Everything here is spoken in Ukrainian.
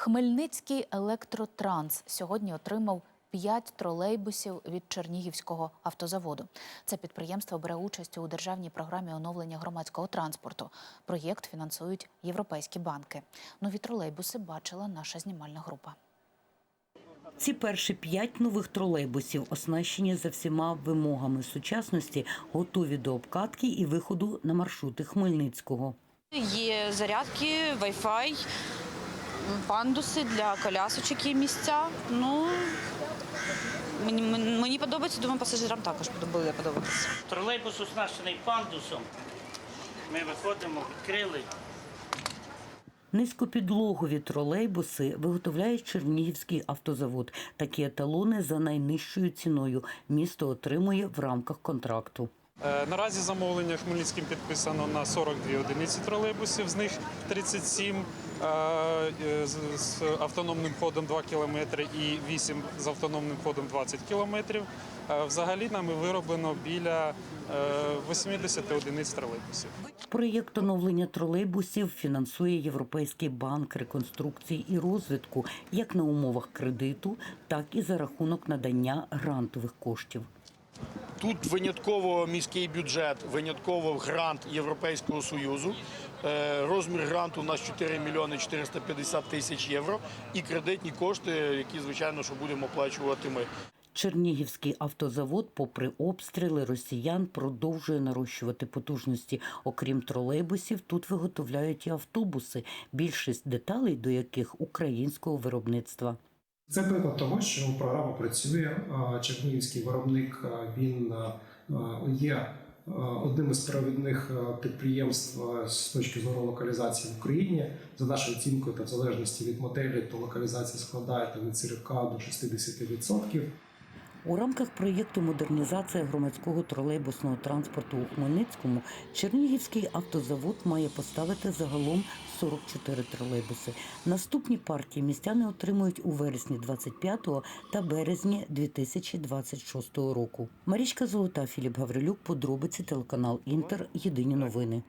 Хмельницький електротранс сьогодні отримав п'ять тролейбусів від Чернігівського автозаводу. Це підприємство бере участь у державній програмі оновлення громадського транспорту. Проєкт фінансують європейські банки. Нові тролейбуси бачила наша знімальна група. Ці перші п'ять нових тролейбусів оснащені за всіма вимогами сучасності, готові до обкатки і виходу на маршрути Хмельницького. Є зарядки, Wi-Fi, пандуси для колясочок є місця. Ну мені, мені подобається, думаю, пасажирам також буде подобатися. Тролейбус оснащений пандусом. Ми виходимо, відкрили. Низькопідлогові тролейбуси виготовляє Чернігівський автозавод. Такі еталони за найнижчою ціною місто отримує в рамках контракту. Е, Наразі замовлення Хмельницьким підписано на 42 одиниці тролейбусів, з них 37 е, е, з- автономним ходом 2 км і 8 з автономним ходом 20 км. Взагалі нами вироблено біля е, 80 одиниць тролейбусів. Проєкт оновлення тролейбусів фінансує Європейський банк реконструкції і розвитку як на умовах кредиту, так і за рахунок надання грантових коштів. Тут винятково міський бюджет, винятково грант Європейського союзу. Е, Розмір гранту у нас 4 мільйони 450 тисяч євро і кредитні кошти, які звичайно що будемо оплачувати ми. Чернігівський автозавод, попри обстріли росіян, продовжує нарощувати потужності. Окрім тролейбусів, тут виготовляють і автобуси, більшість деталей до яких українського виробництва. Це приклад того, що програма працює. а Чернігівський виробник він а, а, є одним із провідних підприємств з точки зору локалізації в Україні. За нашою оцінкою та в залежності від моделі, то локалізація складає там від 40 до 60%. У рамках проєкту модернізація громадського тролейбусного транспорту у Хмельницькому Чернігівський автозавод має поставити загалом 44 тролейбуси. Наступні партії містяни отримують у вересні 25-го та березні 2026 року. Марічка Золота, Філіп Гаврилюк, подробиці телеканал Інтер. Єдині новини.